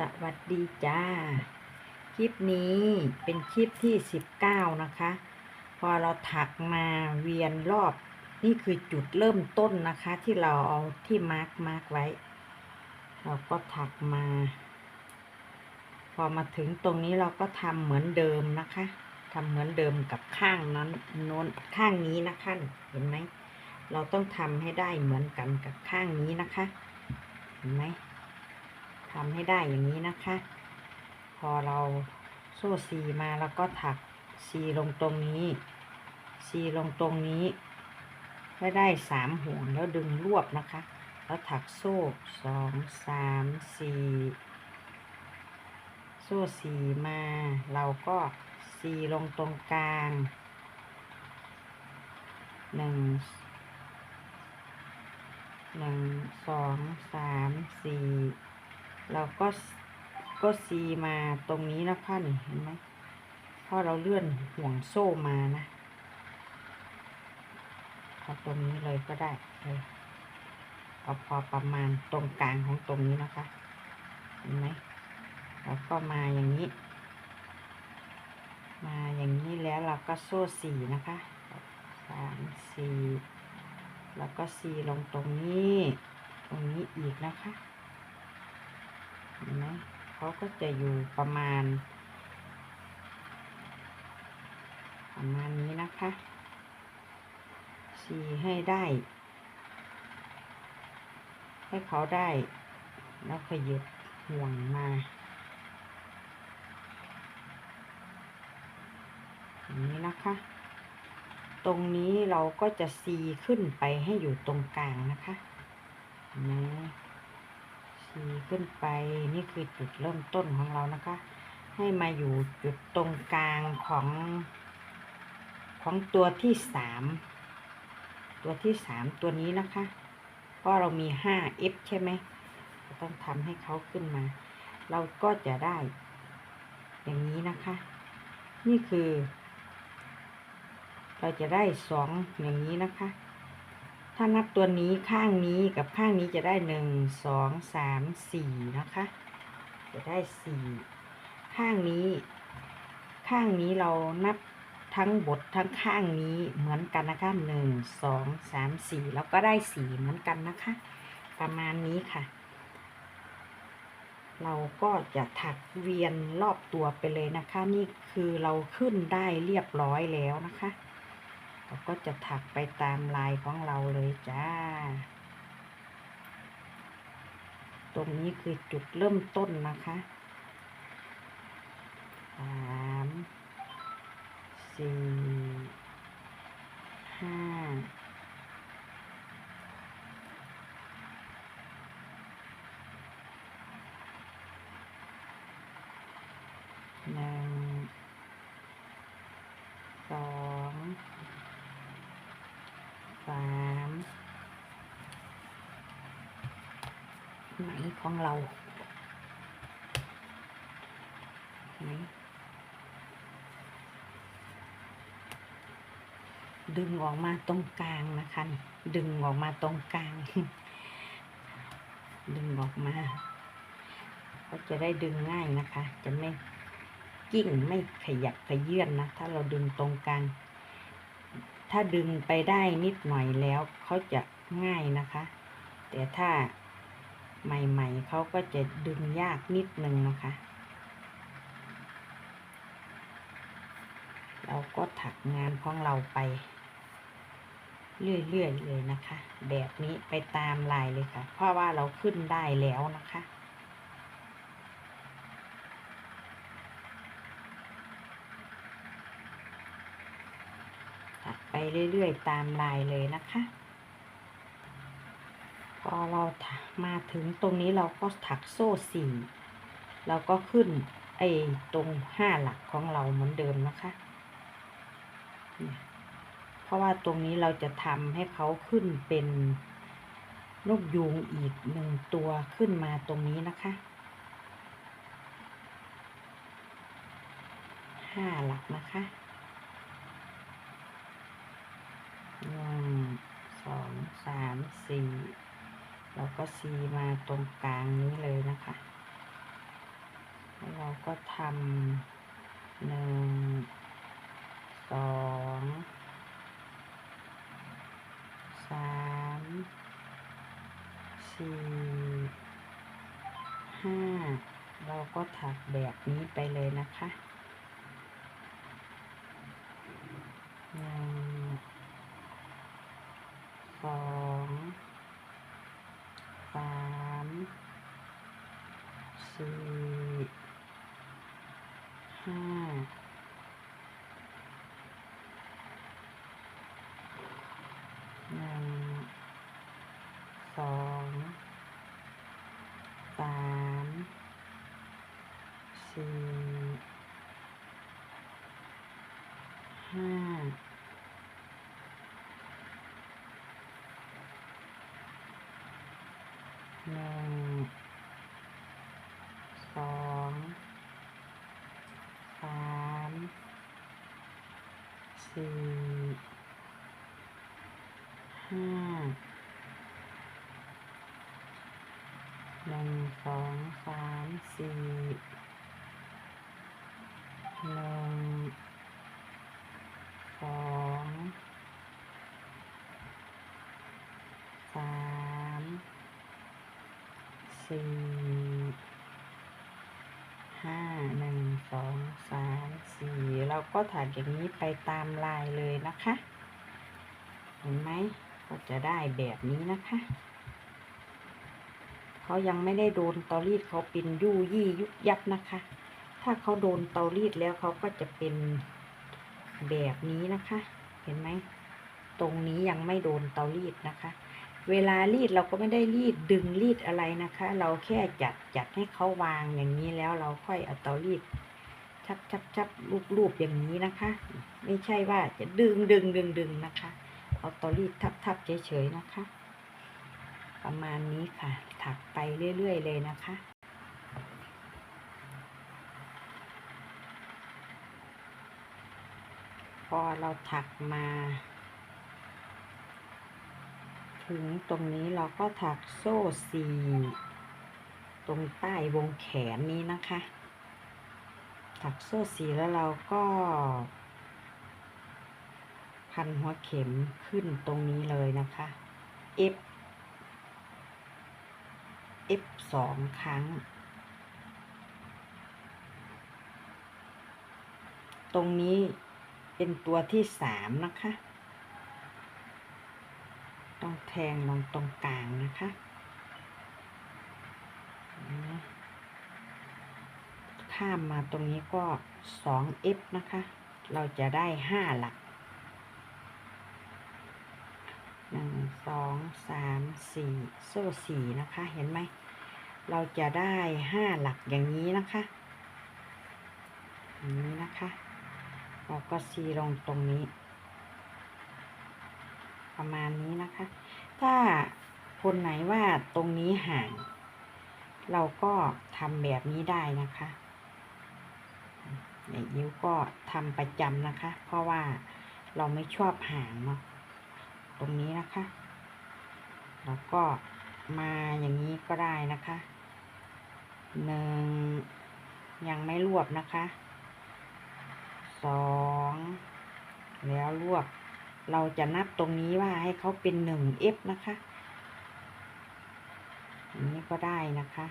สวัสดีจ้า คลิปนี้เป็นคลิปที่ 19 นะคะ พอเราถักมาเวียนรอบ นี่คือจุดเริ่มต้นนะคะ ที่เราเอาที่มาร์กมาร์กไว้ เราก็ถักมา พอมาถึงตรงนี้เราก็ทำเหมือนเดิมนะคะทำเหมือนเดิมกับข้างนั้นโน้นข้างนี้นะคะเห็นไหมเราต้องทำให้ได้เหมือนกันกับข้างนี้นะคะ เห็นไหม ทำให้ได้อย่างนี้นะคะ พอเราโซ่ซีมาแล้วก็ถักซีลงตรงนี้ซีลงตรงนี้ให้ได้สามห่วงแล้วดึงรวบนะคะ แล้วถักโซ่สองสามสี่โซ่สีมา เราก็ซีลงตรงกลางหนึ่งหนึ่งสองสามสี่ เราก็ก็ซีมาตรงนี้นะคะนี่เห็นไหมเพราะเราเลื่อนห่วงโซ่มานะเอาตรงนี้เลยก็ได้เลยเอาพอประมาณตรงกลางของตรงนี้นะคะเห็นไหมแล้วก็มาอย่างนี้ มาอย่างนี้แล้วเราก็โซ่สี่นะคะสามสี่แล้วก็ซีลงตรงนี้ ตรงนี้อีกนะคะ เห็นไหมเขาก็จะอยู่ประมาณ ประมาณนี้นะคะสีให้ได้ ให้เขาได้ แล้วขยับห่วงมาอย่างนี้นะคะ ตรงนี้เราก็จะซีขึ้นไปให้อยู่ตรงกลางนะคะเห็นไีขึ้นไปนี่คือจุดเริ่มต้นของเรานะคะ ให้มาอยู่จุดตรงกลางของของตัวที่สามตัวที่สามตัวนี้นะคะ เพราะเรามีห้า f ใช่ไหมเราต้องทำให้เขาขึ้นมา เราก็จะได้ อย่างนี้นะคะ นี่คือ เราจะได้สองอย่างนี้นะคะ ถ้านับตัวนี้ข้างนี้กับข้างนี้จะได้หนึ่งสองสามสี่นะคะ จะได้สี่ข้างนี้ ข้างนี้เรานับทั้งบททั้งข้างนี้เหมือนกันนะคะหนึ่งสองสามสี่แล้วก็ได้สี่เหมือนกันนะคะ ประมาณนี้ค่ะ เราก็จะถักเวียนรอบตัวไปเลยนะคะ นี่คือเราขึ้นได้เรียบร้อยแล้วนะคะ เราก็จะถักไปตามลายของเราเลยจ้า ตรงนี้คือจุดเริ่มต้นนะคะสามสี่ห้าหนึ่งสองสาม ไหนของเราไหนดึงออกมาตรงกลางนะคะ ดึงออกมาตรงกลาง ดึงออกมา ก็จะได้ดึงง่ายนะคะ จะไม่กิ้งไม่ขยับขยื่นนะ ถ้าเราดึงตรงกลาง ถ้าดึงไปได้นิดหน่อยแล้วเขาจะง่ายนะคะ แต่ถ้า ใหม่ๆเขาก็จะดึงยากนิดนึงนะคะ เราก็ถักงานของเราไป เรื่อยๆเลยนะคะ แบบนี้ไปตามลายเลยค่ะ เพราะว่าเราขึ้นได้แล้วนะคะถักไปเรื่อยๆตามลายเลยนะคะ พอเรามาถึงตรงนี้เราก็ถักโซ่สี่เราก็ขึ้นไอ้ตรงห้าหลักของเราเหมือนเดิมนะคะเนี่ยเพราะว่าตรงนี้เราจะทำให้เขาขึ้นเป็นนกยูงอีกหนึ่งตัวขึ้นมาตรงนี้นะคะห้าหลักนะคะหนึ่งสองสามสี่ แล้วก็ซีมาตรงกลางนี้เลยนะคะเราก็ทำหนึ่งสองสามสี่ห้าเราก็ถักแบบนี้ไปเลยนะคะหนึ่งสองสามสี่ ห้าหนึ่งสองสามสี่ห้าหนึ่งสองสาม สี่ห้าหนึ่งสองสามสี่หนึ่งสองสามสี่ห้าหนึ่งสองสามสี่ เราก็ถักอย่างนี้ไปตามลายเลยนะคะ เห็นไหมก็จะได้แบบนี้นะคะเขายังไม่ได้โดนเตารีดเขาเป็นยู่ยี่ยุบยับนะคะ ถ้าเขาโดนเตารีดแล้วเขาก็จะเป็นแบบนี้นะคะ เห็นไหมตรงนี้ยังไม่โดนเตารีดนะคะ เวลารีดเราก็ไม่ได้รีดดึงรีดอะไรนะคะ เราแค่จัดจัดให้เขาวางอย่างนี้แล้วเราค่อยเอาเตารีด ชับชับชับรูปรูปอย่างนี้นะคะ ไม่ใช่ว่าจะดึงดึงดึงดึงนะคะเอาตารีดทับทับเฉยๆนะคะ ประมาณนี้ค่ะ ถักไปเรื่อยๆเลยนะคะพอเราถักมา ถึงตรงนี้เราก็ถักโซ่สี่ตรงใต้วงแขนนี้นะคะ ถักโซ่สีแล้วเราก็ พันหัวเข็มขึ้นตรงนี้เลยนะคะ F F สองครั้ง ตรงนี้เป็นตัวที่สามนะคะ ต้องแทงลงตรงกลางนะคะนะ ข้ามมาตรงนี้ก็สอง F นะคะ เราจะได้ห้าหลักหนึ่งสองสามสี่โซ่สี่นะคะ เห็นไหม เราจะได้ห้าหลักอย่างนี้นะคะอย่างนี้นะคะ เราก็ซีลงตรงนี้ ประมาณนี้นะคะ ถ้าคนไหนว่าตรงนี้ห่าง เราก็ทำแบบนี้ได้นะคะ เนี่ยยิ้วก็ทำประจำนะคะ เพราะว่าเราไม่ชอบห่างเนาะตรงนี้นะคะ แล้วก็มาอย่างนี้ก็ได้นะคะหนึ่งยังไม่รวบนะคะสองแล้วรวบ เราจะนับตรงนี้ว่าให้เขาเป็นหนึ่ง F นะคะอันนี้ก็ได้นะคะ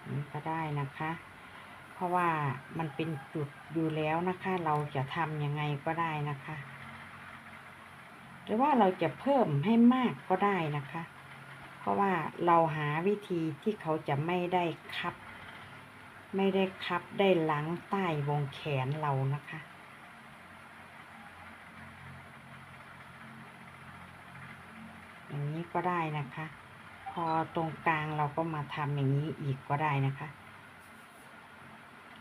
อันนี้ก็ได้นะคะ เพราะว่ามันเป็นจุดอยู่แล้วนะคะ เราจะทำยังไงก็ได้นะคะ หรือว่าเราจะเพิ่มให้มากก็ได้นะคะ เพราะว่าเราหาวิธีที่เขาจะไม่ได้คับ ไม่ได้คับได้หลังใต้วงแขนเรานะคะอย่างนี้ก็ได้นะคะ พอตรงกลางเราก็มาทำอย่างนี้อีกก็ได้นะคะ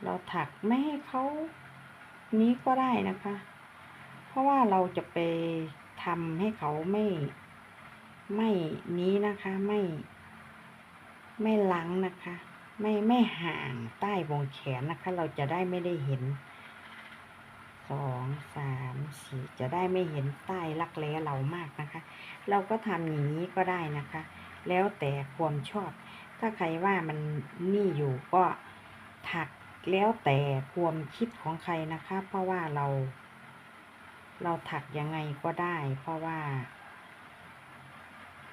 เราถักไม่ให้เขานี้ก็ได้นะคะ เพราะว่าเราจะไปทำให้เขาไม่ไม่นี้นะคะไม่ไม่ลังนะคะ ไม่ไม่ห่างใต้วงแขนนะคะ เราจะได้ไม่ได้เห็นสองสามสี่จะได้ไม่เห็นใต้รักแร้เรามากนะคะ เราก็ทำอย่างนี้ก็ได้นะคะ แล้วแต่ความชอบ ถ้าใครว่ามันนี่อยู่ก็ถัก แล้วแต่ความคิดของใครนะคะ เพราะว่าเรา เราถักยังไงก็ได้ เพราะว่า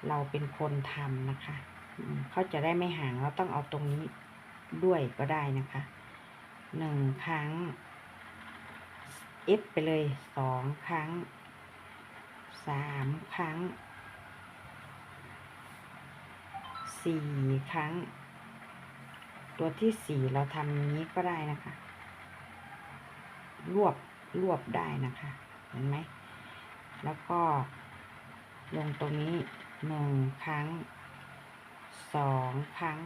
เราเป็นคนทำนะคะเขาจะได้ไม่ห่างเราต้องเอาตรงนี้ด้วยก็ได้นะคะหนึ่งครั้ง f ไปเลยสองครั้งสามครั้งสี่ครั้ง ตัวที่สี่เราทำอย่างนี้ก็ได้นะคะ รวบรวบได้นะคะ เห็นไหม แล้วก็ลงตรงนี้หนึ่งครั้งสองครั้ง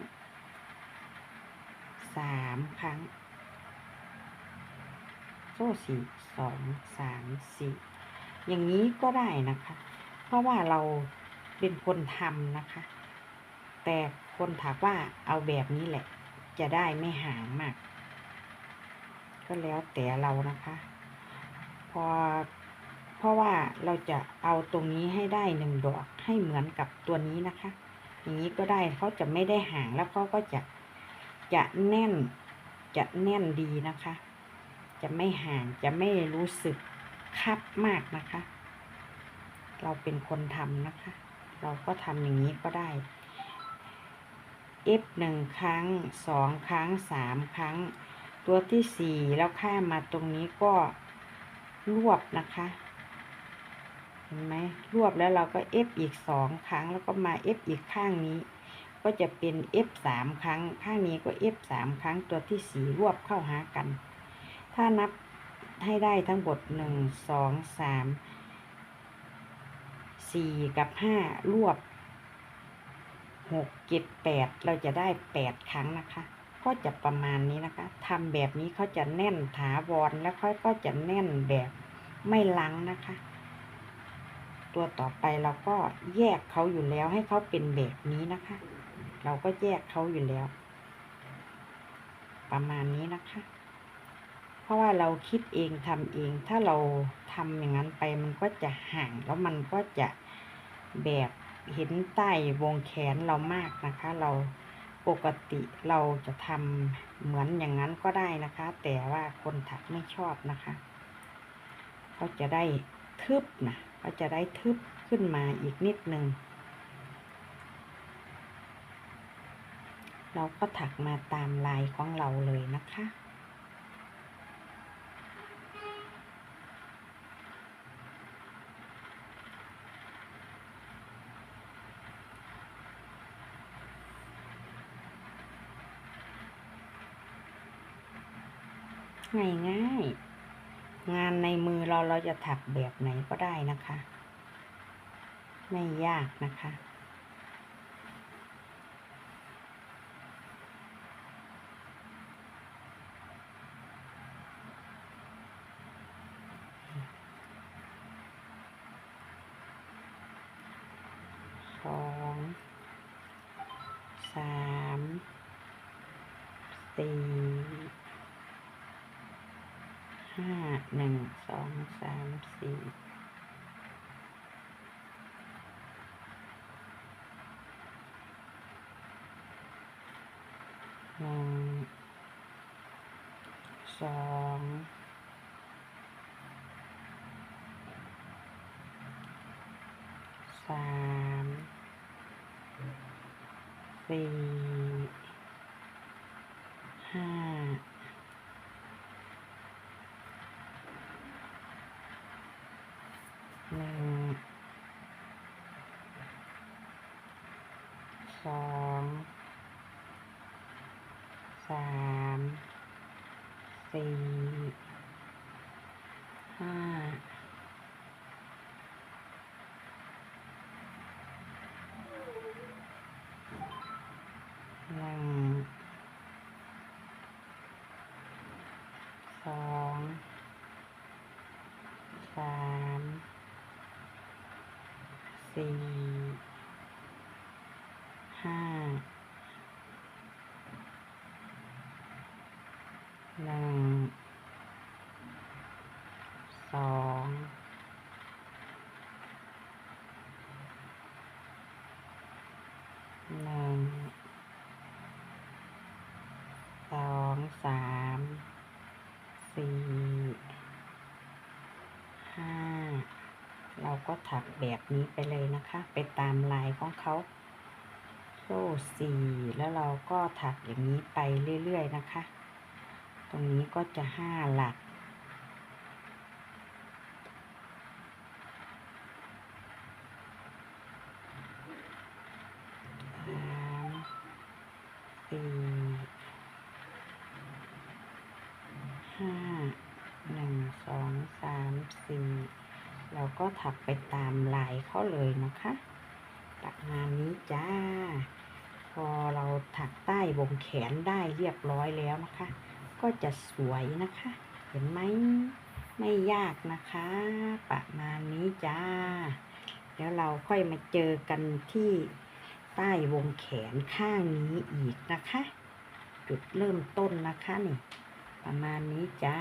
สามครั้ง โซ่สี่สองสามสี่อย่างนี้ก็ได้นะคะ เพราะว่าเราเป็นคนทำนะคะ แต่คนถามว่าเอาแบบนี้แหละ จะได้ไม่ห่างมาก ก็แล้วแต่เรานะคะ พอเพราะว่าเราจะเอาตรงนี้ให้ได้หนึ่งดอกให้เหมือนกับตัวนี้นะคะ อย่างนี้ก็ได้เขาจะไม่ได้ห่างแล้วเขาก็จะจะแน่นจะแน่นดีนะคะ จะไม่ห่างจะไม่รู้สึกคับมากนะคะ เราเป็นคนทำนะคะ เราก็ทำอย่างนี้ก็ได้ f หนึ่งครั้งสองครั้งสามครั้ง ตัวที่สี่แล้วข้ามมาตรงนี้ก็รวบนะคะ เห็นไหมรวบแล้วเราก็ f อีกสองครั้ง แล้วก็มา f อีกข้างนี้ ก็จะเป็น f สามครั้ง ข้างนี้ก็ f สามครั้ง ตัวที่สี่รวบเข้าหากัน ถ้านับให้ได้ทั้งหมดหนึ่งสองสามสี่กับห้ารวบ หกเจ็ดแปดเราจะได้แปดครั้งนะคะ ก็จะประมาณนี้นะคะทำแบบนี้เขาจะแน่นถาวรแล้วค่อยก็จะแน่นแบบไม่ลังนะคะ ตัวต่อไปเราก็แยกเขาอยู่แล้วให้เขาเป็นแบบนี้นะคะ เราก็แยกเขาอยู่แล้ว ประมาณนี้นะคะ เพราะว่าเราคิดเองทำเองถ้าเราทำอย่างนั้นไปมันก็จะห่างแล้วมันก็จะแบบ เห็นใต้วงแขนเรามากนะคะ เราปกติเราจะทำเหมือนอย่างนั้นก็ได้นะคะ แต่ว่าคนถักไม่ชอบนะคะเขาจะได้ทึบนะก็จะได้ทึบขึ้นมาอีกนิดนึงเราก็ถักมาตามลายของเราเลยนะคะ ง่ายง่ายๆ งานในมือเราเราจะถักแบบไหนก็ได้นะคะ ไม่ยากนะคะ สองสามสี่ห้าหนึ่งสองสามสี่หนึ่งสองสามสี่ห้า หนึ่งสองสามสี่ห้าหนึ่งสองสาม สี่ห้าหนึ่งสองหนึ่งสอง องสามสี่ห้าเรา ก็ถักแบบนี้ไปเลยนะคะ ไปตามลายของเขาโซ่สี่แล้วเราก็ถักอย่างนี้ไปเรื่อยๆนะคะ ตรงนี้ก็จะห้าหลักสามสี่ห้าหนึ่งสองสามสี่ เราก็ถักไปตามลายเขาเลยนะคะประมาณนี้จ้า พอเราถักใต้วงแขนได้เรียบร้อยแล้วนะคะ ก็จะสวยนะคะ เห็นไหมไม่ยากนะคะ ประมาณนี้จ้าแล้วเราค่อยมาเจอกันที่ใต้วงแขนข้างนี้อีกนะคะ จุดเริ่มต้นนะคะนี่ประมาณนี้จ้า